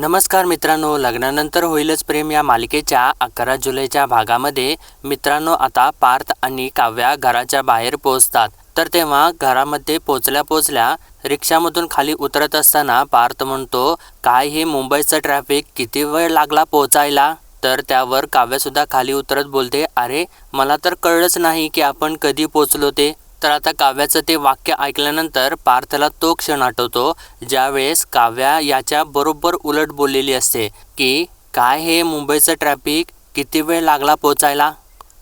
नमस्कार मित्रांनो लग्नानंतर होईलच प्रेम या मालिकेच्या अकरा जुलैच्या भागामध्ये. मित्रांनो आता पार्थ आणि काव्या घराच्या बाहेर पोहोचतात. तर तेव्हा घरामध्ये पोचल्या पोचल्या रिक्षामधून खाली उतरत असताना पार्थ म्हणतो काय हे मुंबईचं ट्रॅफिक किती वेळ लागला पोचायला तर त्यावर काव्यासुद्धा खाली उतरत बोलते अरे मला तर कळलंच नाही की आपण कधी पोचलो ते. तर आता काव्याचं ते वाक्य ऐकल्यानंतर पार्थला तो क्षण आठवतो ज्यावेळेस काव्या याच्या बरोबर उलट बोललेली असते की काय हे मुंबईचं ट्रॅफिक किती वेळ लागला पोचायला?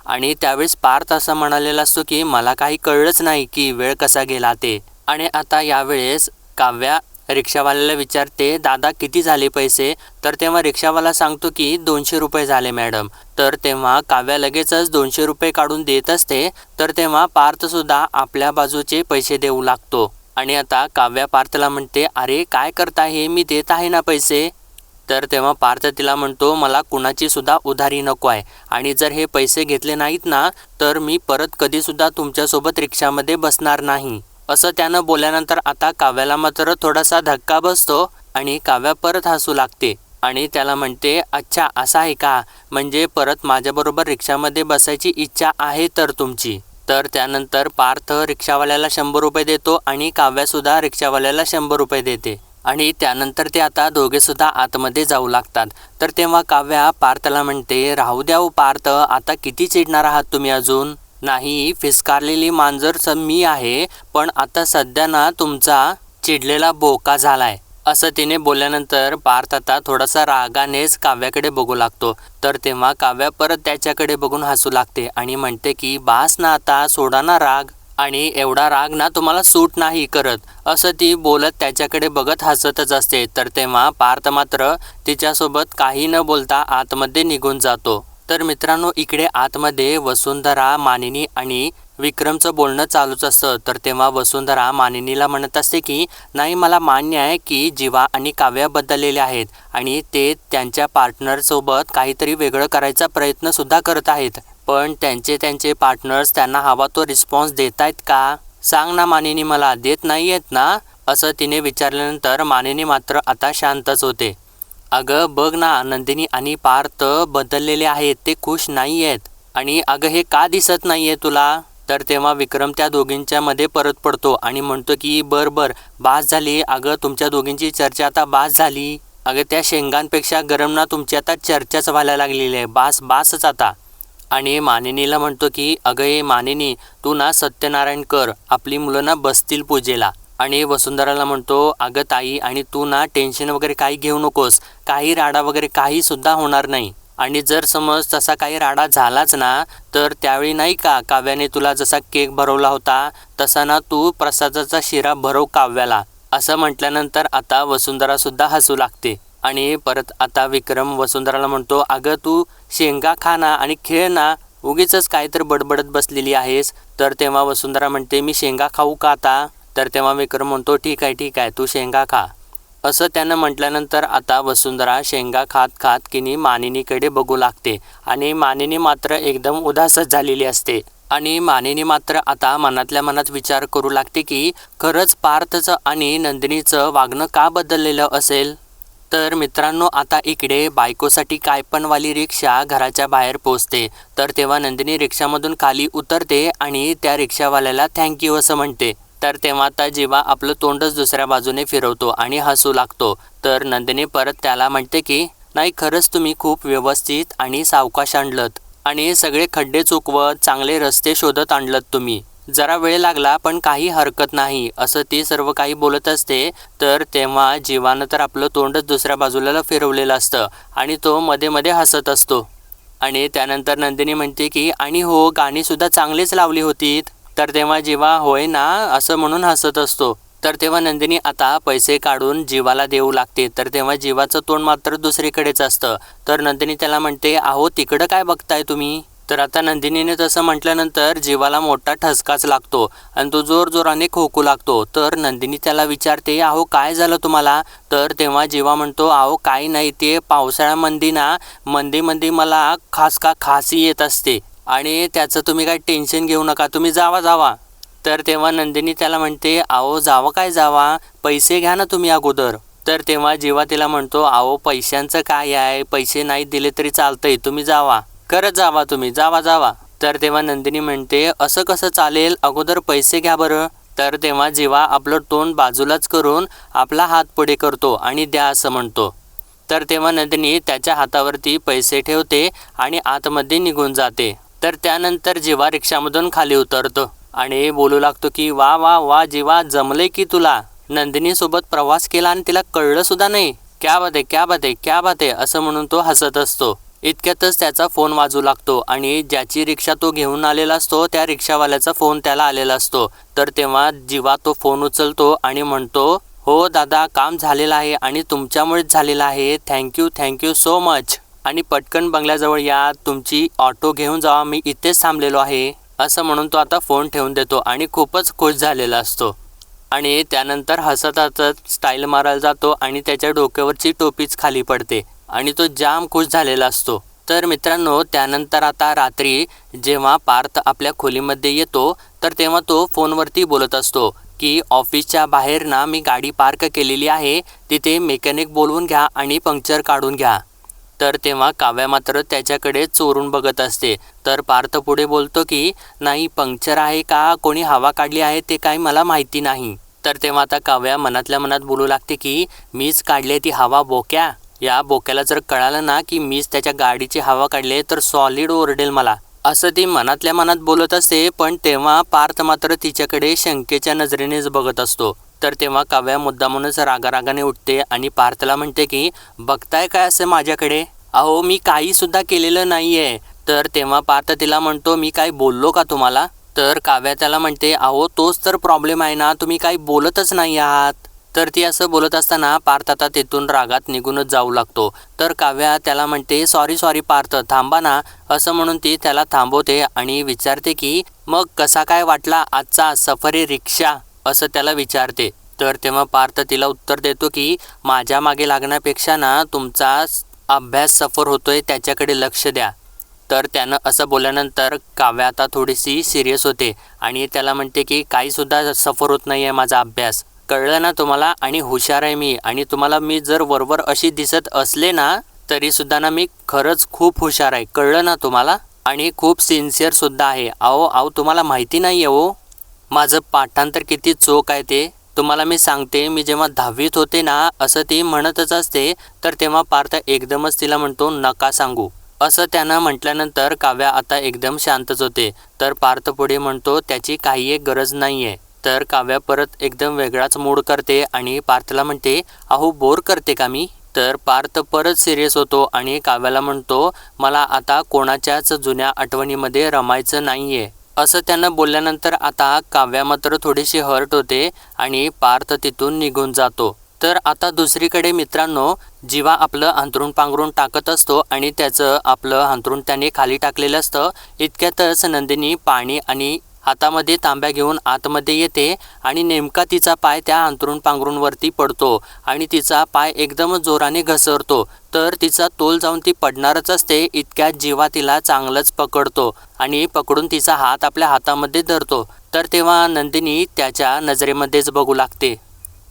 आणि त्यावेळेस पार्थ असं म्हणालेला असतो की मला काही कळलंच नाही की वेळ कसा गेला ते. आणि आता यावेळेस काव्या रिक्षावाल्याला विचारते दादा किती झाले पैसे? तर तेव्हा रिक्षावाला सांगतो की दोनशे रुपये झाले मॅडम. तर तेव्हा काव्या लगेचच दोनशे रुपये काढून देत असते. तर तेव्हा पार्थसुद्धा आपल्या बाजूचे पैसे देऊ लागतो. आणि आता काव्या पार्थला म्हणते अरे काय करता हे? मी देत आहे ना पैसे. तर तेव्हा पार्थ तिला म्हणतो मला कुणाची सुद्धा उधारी नको आहे. आणि जर हे पैसे घेतले नाहीत ना तर मी परत कधीसुद्धा तुमच्यासोबत रिक्षामध्ये बसणार नाही. असं त्यानं बोलल्यानंतर आता काव्याला मात्र थोडासा धक्का बसतो आणि काव्या परत हसू लागते. आणि त्याला म्हणते अच्छा असं आहे का? म्हणजे परत माझ्याबरोबर रिक्षामध्ये बसायची इच्छा आहे तर तुमची. तर त्यानंतर पार्थ रिक्षावाल्याला शंभर रुपये देतो आणि काव्यासुद्धा रिक्षावाल्याला शंभर रुपये देते. आणि त्यानंतर ते आता दोघेसुद्धा आतमध्ये जाऊ लागतात. तर तेव्हा काव्या पार्थला म्हणते राहू द्या हो पार्थ आता किती चिडणार आहात तुम्ही अजून? नाही फिसकारलेली मांजर मी आहे पण आता सध्या ना तुमचा चिडलेला बोका झालाय. असं तिने बोलल्यानंतर पार्थ आता थोडासा रागानेच काव्याकडे बघू लागतो. तर तेव्हा काव्या परत त्याच्याकडे बघून हसू लागते आणि म्हणते की बास ना आता सोडा ना राग. आणि एवढा राग ना तुम्हाला सूट नाही करत. असं ती बोलत त्याच्याकडे बघत हसतच असते. तर तेव्हा पार्थ मात्र तिच्यासोबत काही न बोलता आतमध्ये निघून जातो. तर मित्रांनो इकडे आतमध्ये वसुंधरा मानिनी आणि विक्रमचं बोलणं चालूच असतं. तर तेव्हा वसुंधरा मानिनीला म्हणत असते की नाही मला मान्य आहे की जीवा आणि काव्या बदललेले आहेत आणि ते त्यांच्या पार्टनरसोबत काहीतरी वेगळं करायचा प्रयत्नसुद्धा करत आहेत. पण त्यांचे त्यांचे पार्टनर्स त्यांना हवा तो रिस्पॉन्स देत आहेत का? सांग ना मानिनी मला देत नाही आहेत ना? असं तिने विचारल्यानंतर मानिनी मात्र आता शांतच होते. अगं बघ ना नंदिनी आणि पार्थ बदललेले आहेत ते खुश नाही आहेत आणि अगं हे का दिसत नाही आहे तुला? तर तेव्हा विक्रम त्या दोघींच्या मध्ये परत पडतो आणि म्हणतो की बर बर बास झाली. अगं तुमच्या दोघींची चर्चा आता बास झाली. अगं त्या शेंगांपेक्षा गरम ना तुमची आता चर्चाच व्हायला लागलेली आहे. बास बासच आता. आणि मानिनीला म्हणतो की अगं हे मानिनी तू ना सत्यनारायण कर. आपली मुलं ना बसतील पूजेला. आणि वसुंधराला म्हणतो अगं ताई आणि तू ना टेन्शन वगैरे काही घेऊ नकोस. काही राडा वगैरे काही सुद्धा होणार नाही. आणि जर समज तसा काही राडा झालाच ना तर त्यावेळी नाही का काव्याने तुला जसा केक भरवला होता तसा ना तू प्रसादाचा शिरा भरव काव्याला. असं म्हटल्यानंतर आता वसुंधरासुद्धा हसू लागते. आणि परत आता विक्रम वसुंधराला म्हणतो अगं तू शेंगा खा ना आणि खेळ ना. उगीच काय तर बडबडत बसलेली आहेस. तर तेव्हा वसुंधरा म्हणते मी शेंगा खाऊ का आता? तर तेव्हा विक्रम म्हणतो ठीक आहे ठीक आहे तू शेंगा खा. असं त्यानं म्हटल्यानंतर आता वसुंधरा शेंगा खात खात किनी मानिनीकडे बघू लागते आणि मानिनी मात्र एकदम उदासच झालेली असते. आणि मानिनी मात्र आता मनातल्या मनात विचार करू लागते की खरंच पार्थचं आणि नंदिनीचं वागणं का बदललेलं असेल? तर मित्रांनो आता इकडे बायकोसाठी काय रिक्षा घराच्या बाहेर पोचते तर तेव्हा नंदिनी रिक्षामधून खाली उतरते आणि त्या रिक्षावाल्याला थँक्यू असं म्हणते. तर तेव्हा आता जेव्हा आपलं तोंडच दुसऱ्या बाजूने फिरवतो आणि हसू लागतो तर नंदिनी परत त्याला म्हणते की नाही खरंच तुम्ही खूप व्यवस्थित आणि सावकाश आणलत आणि सगळे खड्डे चुकवत चांगले रस्ते शोधत आणलत तुम्ही. जरा वेळ लागला पण काही हरकत नाही असं ती सर्व काही बोलत असते. तर तेव्हा जीवानं तर आपलं तोंडच दुसऱ्या बाजूला फिरवलेलं असतं आणि तो मध्ये मध्ये हसत असतो. आणि त्यानंतर नंदिनी म्हणते की आणि हो गाणीसुद्धा चांगलीच लावली होतीत. तर तेव्हा जीवा होय ना असं म्हणून हसत असतो. तर तेव्हा नंदिनी आता पैसे काढून जीवाला देऊ लागते. तर तेव्हा जीवाचं तोंड मात्र दुसरीकडेच असतं. तर नंदिनी त्याला म्हणते अहो तिकडं काय बघताय तुम्ही? तर आता नंदिनीने तसं म्हटल्यानंतर जीवाला मोठा ठसकाच लागतो आणि तो जोर जोराने खोकू लागतो. तर नंदिनी त्याला विचारते अहो काय झालं तुम्हाला? तर तेव्हा जीवा म्हणतो अहो काही नाही ते पावसाळ्यामध्ये ना मंदीमध्ये मला खास का खासी येत असते. आणि त्याचं तुम्ही काय टेन्शन घेऊ नका. तुम्ही जावा जावा. तर तेव्हा नंदिनी त्याला म्हणते अहो जावं काय जावा? पैसे घ्या ना तुम्ही अगोदर. तर तेव्हा जेव्हा तिला म्हणतो अहो पैशांचं काय आहे? पैसे नाही दिले तरी चालतंय. तुम्ही जावा. करत जावा तुम्ही. जावा जावा. तर तेव्हा नंदिनी म्हणते असं कसं चालेल? अगोदर पैसे घ्या बरं. तर तेव्हा जेव्हा आपलं तोंड बाजूलाच करून आपला हात पुढे करतो आणि द्या असं म्हणतो. तर तेव्हा नंदिनी त्याच्या हातावरती पैसे ठेवते आणि आतमध्ये निघून जाते. तर त्यानंतर जीवा रिक्षामधून खाली उतरतो आणि बोलू लागतो की वा वा वा जीवा जमले की तुला? नंदिनीसोबत प्रवास केला आणि तिला कळलं सुद्धा नाही. क्या बात आहे क्या बात आहे क्या बात? आहे असं म्हणून तो हसत असतो. इतक्यातच त्याचा फोन वाजू लागतो आणि ज्याची रिक्षा तो घेऊन आलेला असतो त्या रिक्षावाल्याचा फोन त्याला आलेला असतो. तर तेव्हा जीवा तो फोन उचलतो आणि म्हणतो हो दादा काम झालेलं आहे आणि तुमच्यामुळेच झालेलं आहे. Thank you thank you so much. आणि पटकन बंगल्याजवळ या तुमची ऑटो घेऊन जावा मी इथेच थांबलेलो आहे असं म्हणून तो आता फोन ठेवून देतो आणि खूपच खुश झालेला असतो. आणि त्यानंतर हसत हसत स्टाईल मारायला जातो आणि त्याच्या डोक्यावरची टोपीच खाली पडते आणि तो जाम खुश झालेला असतो. तर मित्रांनो त्यानंतर आता रात्री जेव्हा पार्थ आपल्या खोलीमध्ये येतो तर तेव्हा तो फोनवरती बोलत असतो की ऑफिसच्या बाहेर ना मी गाडी पार्क केलेली आहे तिथे मेकॅनिक बोलवून घ्या आणि पंक्चर काढून घ्या. तर तेव्हा काव्या मात्र त्याच्याकडे चोरून बघत असते. तर पार्थ पुढे बोलतो की नाही पंक्चर आहे का? कोणी हवा काढली आहे ते काही मला माहिती नाही. तर तेव्हा आता काव्या मनातल्या मनात बोलू लागते की मीच काढली ती हवा बोक्या. या बोक्याला जर कळालं ना की मीच त्याच्या गाडीची हवा काढली तर सॉलिड ओरडेल मला. असं ती मनातल्या मनात बोलत असते पण तेव्हा पार्थ मात्र तिच्याकडे शंकेच्या नजरेनेच बघत असतो. तर तेव्हा काव्या मुद्दामूनच रागारागाने उठते आणि पार्थला म्हणते की बघताय काय असं माझ्याकडे? अहो मी काहीसुद्धा केलेलं नाही आहे तर तेव्हा पार्थ तिला म्हणतो मी काय बोललो का तुम्हाला? तर काव्या त्याला म्हणते अहो तोच तर प्रॉब्लेम आहे ना तुम्ही काही बोलतच नाही आहात. तर ती असं बोलत असताना पार्थ आता तिथून रागात निघूनच जाऊ लागतो. तर काव्या त्याला म्हणते सॉरी सॉरी पार्थ थांबा ना. असं म्हणून ती त्याला थांबवते आणि विचारते की मग कसा काय वाटला आजचा सफरी रिक्षा? असं त्याला विचारते. तर तेव्हा पार्थ तिला उत्तर देतो की माझ्या मागे लागण्यापेक्षा ना तुमचा अभ्यास सफर होतोय त्याच्याकडे लक्ष द्या. तर त्यानं असं बोलल्यानंतर काव्या आता थोडीशी सिरियस होते आणि त्याला म्हणते की काहीसुद्धा सफर होत नाही आहे माझा अभ्यास. कळलं ना तुम्हाला? आणि हुशार आहे मी. आणि तुम्हाला मी जर वरवर अशी दिसत असले ना तरीसुद्धा ना मी खरंच खूप हुशार आहे. कळलं ना तुम्हाला? आणि खूप सिन्सिअरसुद्धा आहे. अहो अहो तुम्हाला माहिती नाही आहे हो. माझं पाठांतर किती चोख आहे ते तुम्हाला मी सांगते. मी जेव्हा दहावीत होते ना असं ती म्हणतच असते तर तेव्हा पार्थ एकदमच तिला म्हणतो नका सांगू. असं त्यानं म्हटल्यानंतर काव्या आता एकदम शांतच होते. तर पार्थ पुढे म्हणतो त्याची काही एक गरज नाही आहे तर काव्या परत एकदम वेगळाच मूड करते आणि पार्थला म्हणते अहो बोर करते का मी? तर पार्थ परत सिरियस होतो आणि काव्याला म्हणतो मला आता कोणाच्याच जुन्या आठवणीमध्ये रमायचं नाही आहे असं त्यानं बोलल्यानंतर आता काव्या मात्र थोडीशी हर्ट होते आणि पार्थ तिथून निघून जातो. तर आता दुसरीकडे मित्रांनो जीवा आपलं अंथरूण पांघरून टाकत असतो आणि त्याचं आपलं अंथरूण त्याने खाली टाकलेलं असतं. इतक्यातच नंदिनी पाणी आणि हातामध्ये तांब्या घेऊन आतमध्ये येते आणि नेमका तिचा पाय त्या अंथरूण पांघरूनवरती पडतो आणि तिचा पाय एकदम जोराने घसरतो. तर तिचा तोल जाऊन ती पडणारच असते इतक्यात जीवा तिला चांगलंच पकडतो आणि पकडून तिचा हात आपल्या हातामध्ये धरतो. तर तेव्हा नंदिनी त्याच्या नजरेमध्येच बघू लागते.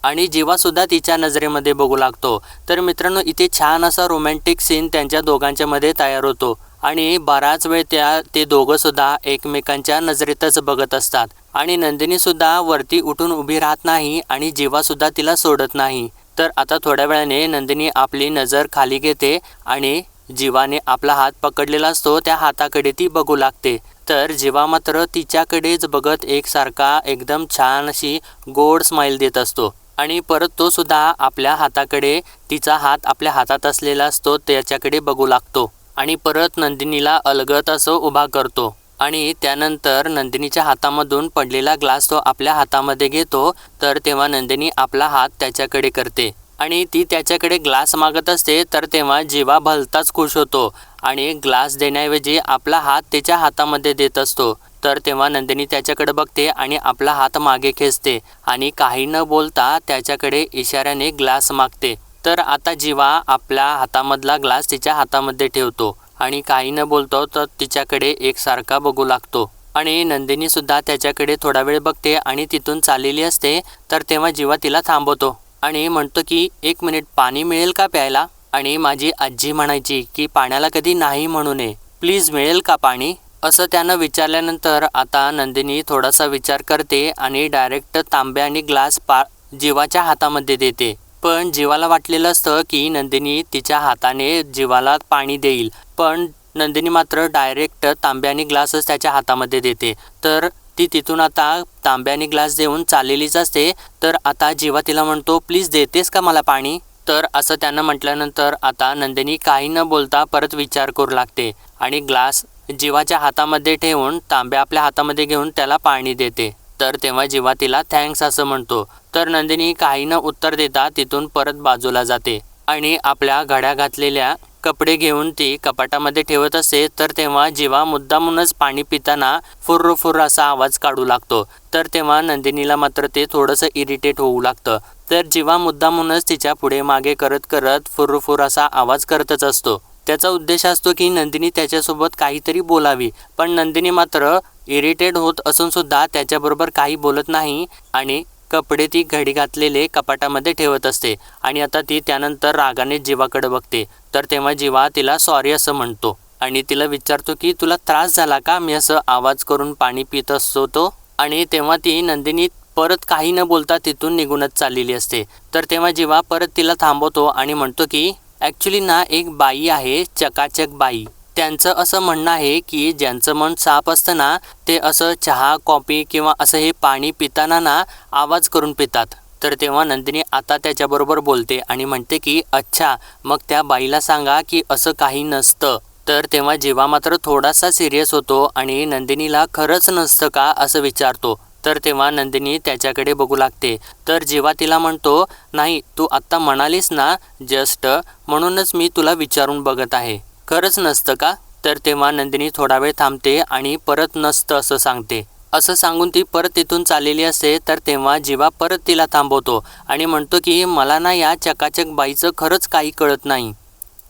आणि जीवासुद्धा तिच्या नजरेमध्ये बघू लागतो. तर मित्रांनो इथे छान असा रोमॅन्टिक सीन त्यांच्या दोघांच्या मध्ये तयार होतो. आणि बराच वेळ त्या ते दोघं सुद्धा एकमेकांच्या नजरेतच बघत असतात. आणि नंदिनी सुद्धा वरती उठून उभी राहत नाही आणि जीवा सुद्धा तिला सोडत नाही. तर आता थोड्या वेळाने नंदिनी आपली नजर खाली घेते आणि जीवाने आपला हात पकडलेला असतो त्या हाताकडे ती बघू लागते. तर जीवा मात्र तिच्याकडेच बघत एकसारखा एकदम छान अशी गोड स्माईल देत असतो. आणि परत तो सुद्धा आपल्या हाताकडे तिचा हात आपल्या हातात असलेला असतो त्याच्याकडे बघू लागतो. आणि परत नंदिनीला अलगत असं उभा करतो. आणि त्यानंतर नंदिनीच्या हातामधून पडलेला ग्लास तो आपल्या हातामध्ये घेतो तर तेव्हा नंदिनी आपला हात त्याच्याकडे करते. आणि ती त्याच्याकडे ग्लास मागत असते तर तेव्हा जीवा भलताच खुश होतो आणि ग्लास देण्याऐवजी आपला हात त्याच्या हातामध्ये देत असतो. तर तेव्हा नंदिनी त्याच्याकडे बघते आणि आपला हात मागे खेचते आणि काही न बोलता त्याच्याकडे इशाऱ्याने ग्लास मागते. तर आता जीवा आपल्या हातामधला ग्लास तिच्या हातामध्ये ठेवतो. आणि काही न बोलतो तर तिच्याकडे एकसारखा बघू लागतो. आणि नंदिनी सुद्धा त्याच्याकडे थोडा वेळ बघते आणि तिथून चाललेली असते तर तेव्हा जीवा तिला थांबवतो. आणि म्हणतो की एक मिनिट पाणी मिळेल का प्यायला? आणि माझी आजी म्हणायची की पाण्याला कधी नाही म्हणू नये. प्लीज मिळेल का पाणी? असं त्यानं विचारल्यानंतर आता नंदिनी थोडासा विचार करते आणि डायरेक्ट तांबे आणि ग्लास पा जीवाच्या हातामध्ये देते. पण जीवाला वाटलेलं असतं की नंदिनी तिच्या हाताने जीवाला पाणी देईल. पण नंदिनी मात्र डायरेक्ट तांबे आणि ग्लासच त्याच्या हातामध्ये देते. तर ती तिथून आता तांबे आणि ग्लास देऊन चाललेलीच असते. तर आता जीवा तिला म्हणतो प्लीज देतेस का मला पाणी? तर असं त्यानं म्हटल्यानंतर आता नंदिनी काही न बोलता परत विचार करू लागते आणि ग्लास जीवाच्या हातामध्ये ठेवून तांब्या आपल्या हातामध्ये घेऊन त्याला पाणी देते. तर तेव्हा जीवा तिला थँक्स असं म्हणतो. तर नंदिनी काही न उत्तर देता तिथून परत बाजूला जाते आणि आपल्या घड्या घातलेल्या कपडे घेऊन ती कपाटामध्ये ठेवत असते तर तेव्हा जीवा मुद्दामूनच पाणी पिताना फुर्र फुर्र असा आवाज काढू लागतो. तर तेव्हा नंदिनीला मात्र ते थोडंसं इरिटेट होऊ लागतं. तर जीवा मुद्दामूनच तिच्या पुढे मागे करत करत फुर्र फुर्र असा आवाज करतच असतो. त्याचा उद्देश असतो की नंदिनी त्याच्यासोबत काहीतरी बोलावी पण नंदिनी मात्र इरिटेट होत असून सुद्धा त्याच्याबरोबर काही बोलत नाही आणि कपडे ती घडी घातलेले कपाटामध्ये ठेवत असते आणि आता ती त्यानंतर रागाने जीवाकडे बघते. तर तेव्हा जीवा तिला सॉरी असं म्हणतो आणि तिला विचारतो की तुला त्रास झाला का? मी असं आवाज करून पाणी पित असतो तो. आणि तेव्हा ती नंदिनी परत काही न बोलता तिथून निघूनच चाललेली असते. तर तेव्हा जीवा परत तिला थांबवतो आणि म्हणतो की ॲक्च्युली ना एक बाई आहे चकाचक बाई. त्यांचं असं म्हणणं आहे की ज्यांचं मन साफ असतं ना ते असं चहा कॉफी किंवा असं हे पाणी पिताना ना आवाज करून पितात. तर तेव्हा नंदिनी आता त्याच्याबरोबर बोलते आणि म्हणते की अच्छा मग त्या बाईला सांगा की असं काही नसतं. तर तेव्हा जीवा मात्र थोडासा सिरियस होतो आणि नंदिनीला खरंच नसतं का असं विचारतो तर तेव्हा नंदिनी त्याच्याकडे बघू लागते. तर जेव्हा तिला म्हणतो नाही तू आत्ता म्हणालीस ना जस्ट म्हणूनच मी तुला विचारून बघत आहे. खरंच नसतं का? तर तेव्हा नंदिनी थोडा वेळ थांबते आणि परत नसतं असं सांगते. असं सांगून ती परत तिथून चाललेली असते तर तेव्हा जीवा परत तिला थांबवतो आणि म्हणतो की मला ना या चकाचक बाईचं खरंच काही कळत नाही.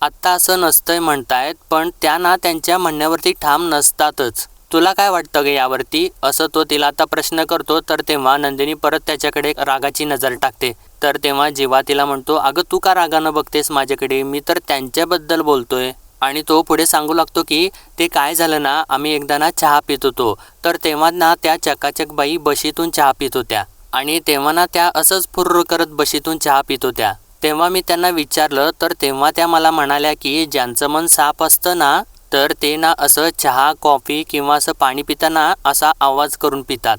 आत्ता असं नसतंय म्हणतायत पण त्या ना त्यांच्या म्हणण्यावरती ठाम नसतातच. तुला काय वाटतं ग यावरती? असं तो तिला आता प्रश्न करतो तर तेव्हा नंदिनी परत त्याच्याकडे रागाची नजर टाकते. तर तेव्हा जीवा तिला म्हणतो अगं तू का रागानं बघतेस माझ्याकडे? मी तर त्यांच्याबद्दल बोलतोय. आणि तो पुढे सांगू लागतो की ते काय झालं ना आम्ही एकदा ना चहा पित होतो. तर तेव्हा ना त्या चकाचक बाई बशीतून चहा पित होत्या. आणि तेव्हा ना त्या असंच फुर्र करत बशीतून चहा पित होत्या. तेव्हा मी त्यांना विचारलं तर तेव्हा त्या मला म्हणाल्या की ज्यांचं मन साफ असतं ना तर ते ना असं चहा कॉफी किंवा असं पाणी पिताना असा आवाज करून पितात.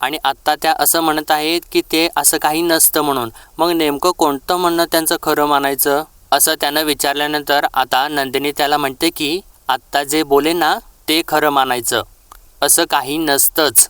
आणि आत्ता त्या असं म्हणत आहेत की ते असं काही नसतं म्हणून. मग नेमकं कोणतं म्हणणं त्यांचं खरं मानायचं? असं त्यानं विचारल्यानंतर आता नंदिनी त्याला म्हणते की आत्ता जे बोले ना ते खरं मानायचं. असं काही नसतंच.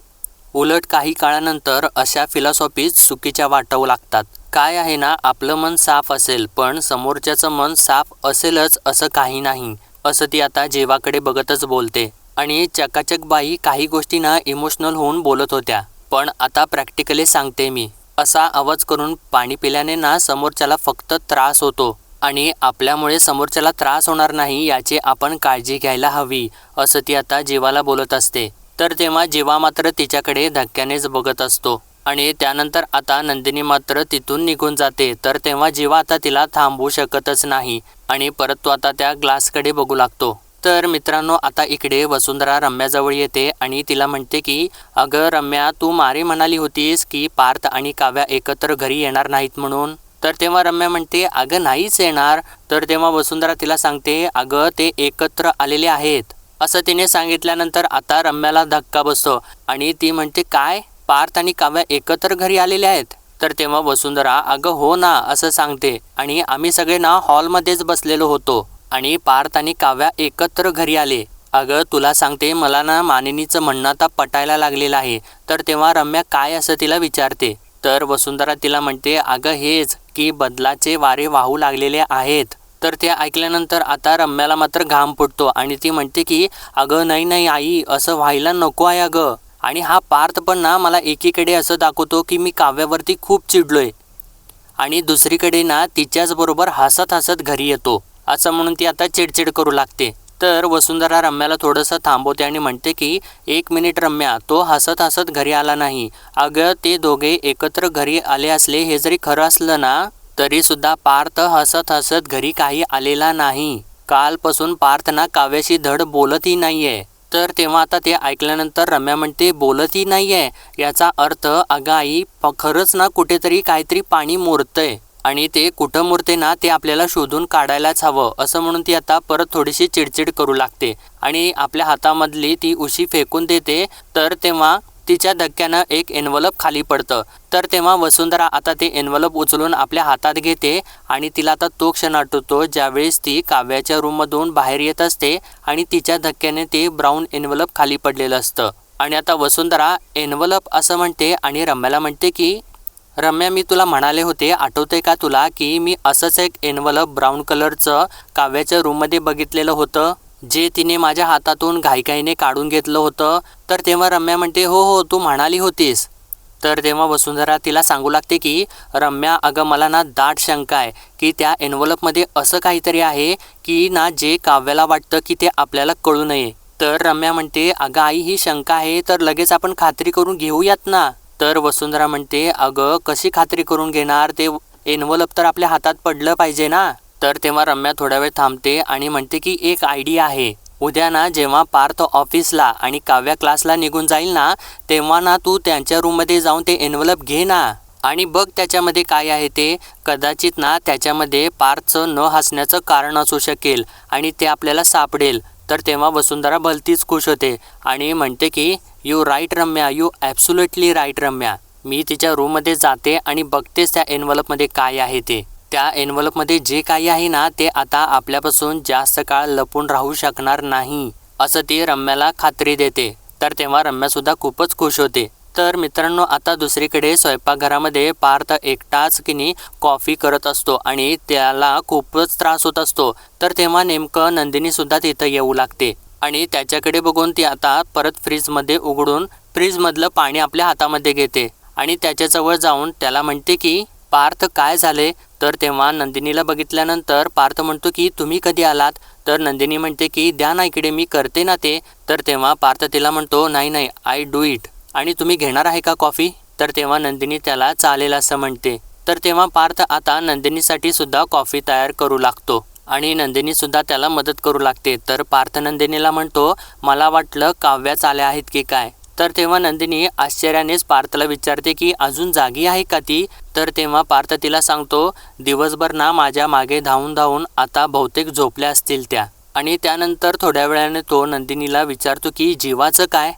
उलट काही काळानंतर अशा फिलॉसॉफीज चुकीच्या वाटवू लागतात. काय आहे ना आपलं मन साफ असेल पण समोरच्याचं मन साफ असेलच असं काही नाही. असं ती आता जेवाकडे बघतच बोलते. आणि चकाचक बाई काही गोष्टींना इमोशनल होऊन बोलत होत्या. पण आता प्रॅक्टिकली सांगते मी. असा आवाज करून पाणी पिल्याने ना समोरच्याला फक्त त्रास होतो. आणि आपल्यामुळे समोरच्याला त्रास होणार नाही याची आपण काळजी घ्यायला हवी असं ती आता जीवाला बोलत असते. तर तेव्हा जीवा मात्र तिच्याकडे धक्क्यानेच बघत असतो. आणि त्यानंतर आता नंदिनी मात्र तिथून निघून जाते. तर तेव्हा जीवा आता तिला थांबवू शकतच नाही आणि परत तो आता त्या ग्लासकडे बघू लागतो. तर मित्रांनो आता इकडे वसुंधरा रम्याजवळ येते आणि तिला म्हणते की अगं रम्या तू मारे म्हणाली होतीस की पार्थ आणि काव्या एकत्र घरी येणार नाहीत म्हणून? तर तेव्हा रम्या म्हणते अगं नाहीच येणार. तर तेव्हा वसुंधरा तिला सांगते अगं ते एकत्र आलेले आहेत. असं तिने सांगितल्यानंतर आता रम्याला धक्का बसतो आणि ती म्हणते काय? पार्थ आणि काव्या एकत्र घरी आलेले आहेत? तर तेव्हा वसुंधरा अगं हो ना असं सांगते आणि आम्ही सगळे ना हॉलमध्येच बसलेलो होतो आणि पार्थ आणि काव्या एकत्र घरी आले. अगं तुला सांगते मला ना मानिनीचं म्हणणं आता पटायला लागलेलं आहे. तर तेव्हा रम्या काय असं तिला विचारते. तर वसुंधरा तिला म्हणते अगं हेच की बदलाचे वारे वाहू लागलेले आहेत. तर ते ऐकल्यानंतर आता रम्याला मात्र घाम फुटतो आणि ती म्हणते की अगं नाही नाही आई असं व्हायला नको आहे अगं. आणि हा पार्थ पण ना मला एकीकडे असं दाखवतो की मी काव्यावरती खूप चिडलोय. आणि दुसरीकडे ना तिच्याच बरोबर हसत हसत घरी येतो. असं म्हणून ती आता चिडचिड करू लागते. तर वसुंधरा रम्याला थोडंसं थांबवते आणि म्हणते की एक मिनिट रम्या तो हसत हसत घरी आला नाही. अगं ते दोघे एकत्र घरी आले असले हे जरी खरं असलं ना तरीसुद्धा पार्थ हसत हसत घरी काही आलेला नाही. कालपासून पार्थ ना काव्याशी धड बोलतही नाहीये. तर तेव्हा आता ते ऐकल्यानंतर रम्या म्हणते बोलतही नाहीये. याचा अर्थ अगं आई प- खरंच ना कुठेतरी काहीतरी पाणी मोरतंय. आणि ते कुठं मुरते ना ते आपल्याला शोधून काढायलाच हवं असं म्हणून ती आता परत थोडीशी चिडचिड करू लागते. आणि आपल्या हातामधली ती उशी फेकून देते तर तेव्हा तिच्या धक्क्यानं एक एनवलप खाली पडतं. तर तेव्हा वसुंधरा आता ते एनवलप उचलून आपल्या हातात घेते आणि तिला आता तो क्षण आठवतो ज्यावेळेस ती काव्याच्या रूममधून बाहेर येत असते आणि तिच्या धक्क्याने ते ब्राऊन एनवलप खाली पडलेलं असतं. आणि आता वसुंधरा एनवलप असं म्हणते आणि रम्याला म्हणते की रम्या मी तुला म्हणाले होते आठवते का तुला की मी असंच एक एनवलप ब्राऊन कलरचं काव्याच्या रूममध्ये बघितलेलं होतं जे तिने माझ्या हातातून घाईघाईने काढून घेतलं होतं? तर तेव्हा रम्या म्हणते हो हो तू म्हणाली होतीस. तर तेव्हा वसुंधरा तिला सांगू लागते की रम्या अगं मला ना दाट शंका आहे की त्या एनवलपमध्ये असं काहीतरी आहे की ना जे काव्याला वाटतं की ते आपल्याला कळू नये. तर रम्या म्हणते अगं आई ही शंका आहे तर लगेच आपण खात्री करून घेऊयात ना. तर वसुंधरा म्हणते अगं कशी खात्री करून घेणार? ते एनवलप तर आपल्या हातात पडलं पाहिजे ना. तर तेव्हा रम्या थोड्या वेळ थांबते आणि म्हणते की एक आयडिया आहे. उद्या ना जेव्हा पार्थ ऑफिसला आणि काव्या क्लासला निघून जाईल ना तेव्हा ना तू त्यांच्या रूममध्ये जाऊन ते एनवलप घे ना. आणि बघ त्याच्यामध्ये काय आहे ते. कदाचित ना त्याच्यामध्ये पार्थचं न हसण्याचं कारण असू शकेल आणि ते आपल्याला सापडेल. तर तेव्हा वसुंधरा भलतीच खुश होते आणि म्हणते की you right Ramya you absolutely right Ramya मी तिच्या रूममध्ये जाते आणि बघतेच त्या एनवलपमध्ये काय आहे ते. त्या एनवलपमध्ये जे काही आहे ना ते आता आपल्यापासून जास्त काळ लपून राहू शकणार नाही. असं ती रम्याला खात्री देते. तर तेव्हा रम्यासुद्धा खूपच खुश होते. तर मित्रांनो आता दुसरीकडे स्वयंपाकघरामध्ये पार्थ एकटाच किनी कॉफी करत असतो आणि त्याला खूपच त्रास होत असतो. तर तेव्हा नेमकं नंदिनीसुद्धा तिथं येऊ लागते. आणि त्याच्याकडे बघून ती आता परत फ्रीजमध्ये उघडून फ्रीजमधलं पाणी आपल्या हातामध्ये घेते. आणि त्याच्याजवळ जाऊन त्याला म्हणते की पार्थ काय झाले तर तेव्हा नंदिनीला बघितल्यानंतर पार्थ म्हणतो की तुम्ही कधी आलात? तर नंदिनी म्हणते की द्या ना इकडे मी करते ना ते. तर तेव्हा पार्थ तिला म्हणतो नाही नाही आय डू इट आणि तुम्ही घेणार आहे का कॉफी? तर तेव्हा नंदिनी त्याला चालेल असं म्हणते. तर तेव्हा पार्थ आता नंदिनीसाठी सुद्धा कॉफी तयार करू लागतो. आणि नंदिनी सुद्धा त्याला मदत करू लागते. तर पार्थ नंदिनीला म्हणतो मला वाटलं काव्याच आल्या आहेत की काय? तर तेव्हा नंदिनी आश्चर्यानेच पार्थला विचारते की अजून जागी आहे का ती? तर तेव्हा पार्थ तिला सांगतो दिवसभर ना माझ्या मागे धावून धावून आता बहुतेक झोपल्या असतील त्या. आणि त्यानंतर थोड्या वेळाने तो नंदिनीला विचारतो की जीवाचं काय?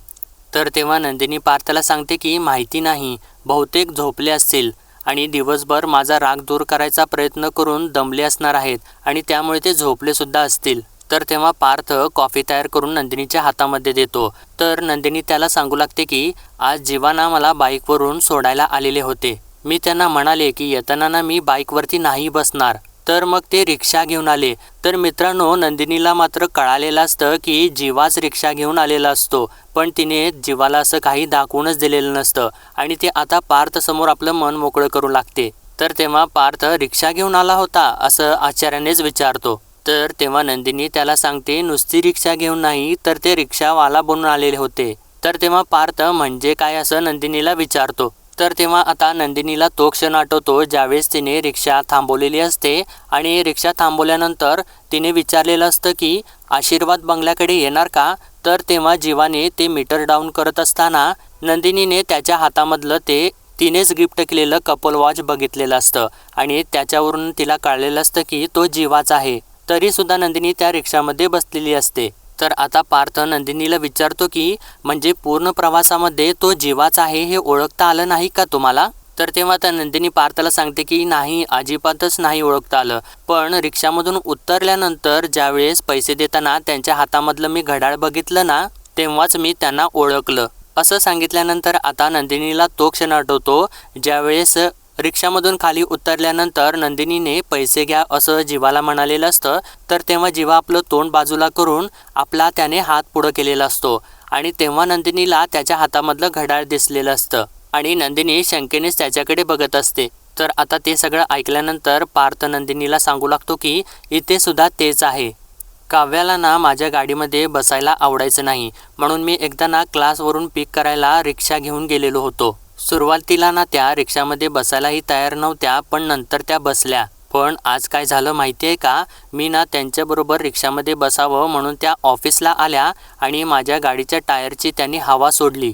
तर तेव्हा नंदिनी पार्थला सांगते की माहिती नाही. बहुतेक झोपले असतील आणि दिवसभर माझा राग दूर करायचा प्रयत्न करून दमले असणार आहेत आणि त्यामुळे ते झोपलेसुद्धा असतील. तर तेव्हा पार्थ कॉफी तयार करून नंदिनीच्या हातामध्ये देतो. तर नंदिनी त्याला सांगू लागते की आज जीवाना मला बाईकवरून सोडायला आलेले होते. मी त्यांना म्हणाले की येताना ना मी बाईकवरती नाही बसणार. तर मग ते रिक्षा घेऊन आले. तर मित्रांनो नंदिनीला मात्र कळालेलं असतं की जीवाच रिक्षा घेऊन आलेला असतो. पण तिने जीवाला असं काही दाखवूनच दिलेलं नसतं. आणि ते आता पार्थ समोर आपलं मन मोकळं करू लागते. तर तेव्हा पार्थ रिक्षा घेऊन आला होता असं आचार्यानेच विचारतो. तर तेव्हा नंदिनी त्याला सांगते नुसती रिक्षा घेऊन नाही तर ते रिक्षावाला बनून आलेले होते. तर तेव्हा पार्थ म्हणजे काय? असं नंदिनीला विचारतो. तर तेव्हा आता नंदिनीला तो क्षण आठवतो ज्यावेळेस तिने रिक्षा थांबवलेली असते आणि रिक्षा थांबवल्यानंतर तिने विचारलेलं असतं की आशीर्वाद बंगल्याकडे येणार का? तर तेव्हा जीवाने ते मीटर डाऊन करत असताना नंदिनीने त्याच्या हातामधलं ते तिनेच गिफ्ट केलेलं कपल वॉच बघितलेलं असतं आणि त्याच्यावरून तिला कळलेलं असतं की तो जीवाच आहे. तरीसुद्धा नंदिनी त्या रिक्षामध्ये बसलेली असते. तर आता पार्थ नंदिनीला विचारतो की म्हणजे पूर्ण प्रवासामध्ये तो जीवाच आहे हे ओळखता आलं नाही का तुम्हाला? तर तेव्हा त्या नंदिनी पार्थला सांगते की नाही अजिबातच नाही ओळखता आलं. पण रिक्षामधून उतरल्यानंतर ज्यावेळेस पैसे देताना त्यांच्या हातामधलं मी घड्याळ बघितलं ना तेव्हाच मी त्यांना ओळखलं. असं सांगितल्यानंतर आता नंदिनीला तो क्षण आठवतो ज्यावेळेस रिक्षामधून खाली उतरल्यानंतर नंदिनीने पैसे घ्या असं जीवाला म्हणालेलं असतं तर तेव्हा जीवा आपलं तोंड बाजूला करून आपला त्याने हात पुढं केलेला असतो आणि तेव्हा नंदिनीला त्याच्या हातामधलं घड्याळ दिसलेलं असतं. आणि नंदिनी शंकेनेच त्याच्याकडे बघत असते. तर आता ते सगळं ऐकल्यानंतर पार्थ नंदिनीला सांगू लागतो की इथे सुद्धा तेच आहे. काव्याला ना माझ्या गाडीमध्ये बसायला आवडायचं नाही. म्हणून मी एकदा ना क्लासवरून पिक करायला रिक्षा घेऊन गेलेलो होतो. सुरुवातीला ना त्या रिक्षामध्ये बसायलाही तयार नव्हत्या पण नंतर त्या बसल्या. पण आज काय झालं माहिती आहे का? मी ना त्यांच्याबरोबर रिक्षामध्ये बसावं म्हणून त्या ऑफिसला आल्या आणि माझ्या गाडीच्या टायरची त्यांनी हवा सोडली.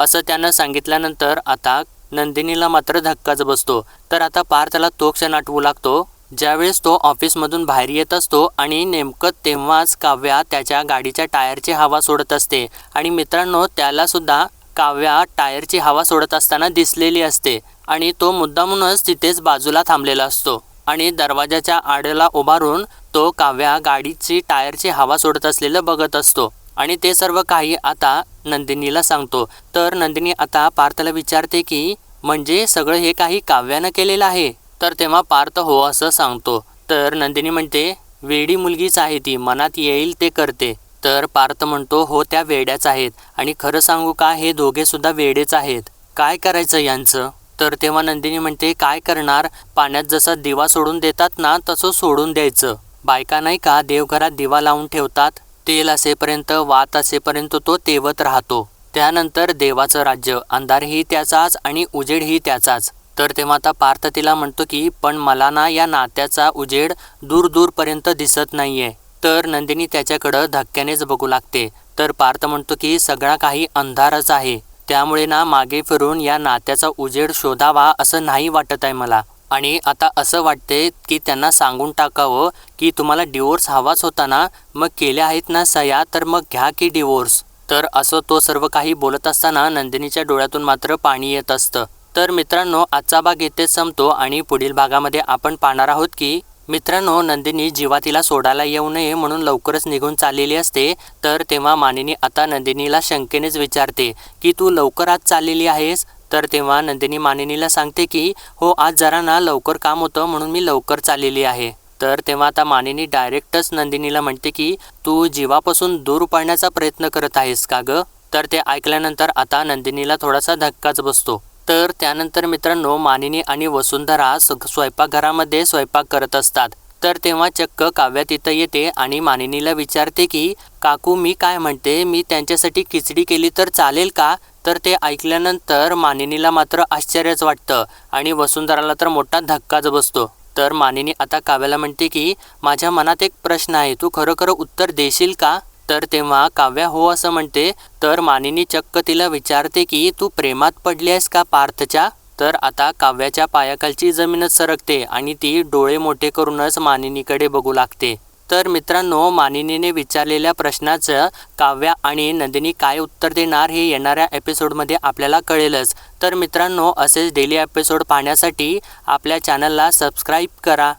असं त्यानं सांगितल्यानंतर आता नंदिनीला मात्र धक्काच बसतो. तर आता पार त्याला तो क्षण आठवू लागतो. ज्यावेळेस तो ऑफिसमधून बाहेर येत असतो आणि नेमकं तेव्हाच काव्या त्याच्या गाडीच्या टायरची हवा सोडत असते. आणि मित्रांनो त्यालासुद्धा काव्या टायरची हवा सोडत असताना दिसलेली असते आणि तो मुद्दामूनच तिथेच बाजूला थांबलेला असतो आणि दरवाजाच्या आडेला उभारून तो काव्या गाडीची टायरची हवा सोडत असलेलं बघत असतो. आणि ते सर्व काही आता नंदिनीला सांगतो. तर नंदिनी आता पार्थला विचारते की म्हणजे सगळं हे काही काव्यानं केलेलं आहे? तर तेव्हा पार्थ हो असं सांगतो. तर नंदिनी म्हणते वेडी मुलगीच आहे ती मनात येईल ते करते. तर पार्थ म्हणतो हो त्या वेड्याच आहेत. आणि खरं सांगू का हे दोघे सुद्धा वेडेच आहेत. काय करायचं यांचं? तर तेव्हा नंदिनी म्हणते काय करणार? पाण्यात जसा दिवा सोडून देतात ना तसं सोडून द्यायचं. बायका नाही का देवघरात दिवा लावून ठेवतात? तेल असेपर्यंत वात असेपर्यंत तो तेवत राहतो. त्यानंतर देवाचं राज्य. अंधारही त्याचाच आणि उजेडही त्याचाच. तर तेव्हा आता पार्थ तिला म्हणतो की पण मला ना या नात्याचा उजेड दूर दूरपर्यंत दिसत नाहीये. तर नंदिनी त्याच्याकडं धक्क्यानेच बघू लागते. तर पार्थ म्हणतो की सगळा काही अंधारच आहे. त्यामुळे ना मागे फिरून या नात्याचा उजेड शोधावा असं नाही वाटत आहे मला. आणि आता असं वाटते की त्यांना सांगून टाकावं की तुम्हाला डिवोर्स हवाच होता ना? मग केल्या आहेत ना सया तर मग घ्या की डिवोर्स तर असं तो सर्व काही बोलत असताना नंदिनीच्या डोळ्यातून मात्र पाणी येत असतं. तर मित्रांनो आजचा भाग येथे संपतो आणि पुढील भागामध्ये आपण पाहणार आहोत की मित्रांनो नंदिनी जीवा तिला सोडायला येऊ नये म्हणून लवकरच निघून चाललेली असते तर तेव्हा मानिनी आता नंदिनीला शंकेनेच विचारते की तू लवकर आज चाललेली आहेस? तर तेव्हा नंदिनी मानिनीला सांगते की हो आज जरा ना लवकर काम होतं म्हणून मी लवकर चाललेली आहे. तर तेव्हा आता मानिनी डायरेक्टच नंदिनीला म्हणते की तू जीवापासून दूर पडण्याचा प्रयत्न करत आहेस का गं? तर ते ऐकल्यानंतर आता नंदिनीला थोडासा धक्काच बसतो. तर त्यानंतर मित्रांनो मानिनी आणि वसुंधरा स्वयंपाकघरामध्ये स्वयंपाक करत असतात. तर तेव्हा चक्क काव्या तिथं येते आणि मानिनीला विचारते की काकू मी काय म्हणते? मी त्यांच्यासाठी खिचडी केली तर चालेल का? तर ते ऐकल्यानंतर मानिनीला मात्र आश्चर्यच वाटतं आणि वसुंधराला तर मोठा धक्काच बसतो. तर मानिनी आता काव्याला म्हणते की माझ्या मनात एक प्रश्न आहे. तू खरोखर उत्तर देशील का? तर तेव्हा काव्या हो असं म्हणते तर मानिनी चक्क तिला विचारते की तू प्रेमात पडली आहेस का पार्थच्या तर आता काव्याच्या पायाखालची जमीनच सरकते आणि ती डोळे मोठे करूनच मानिनीकडे बघू लागते. तर मित्रांनो मानिनीने विचारलेल्या प्रश्नाचं काव्या आणि नंदिनी काय उत्तर देणार हे येणाऱ्या एपिसोडमध्ये आपल्याला कळेलच. तर मित्रांनो असेच डेली एपिसोड पाहण्यासाठी आपल्या चॅनलला सबस्क्राईब करा.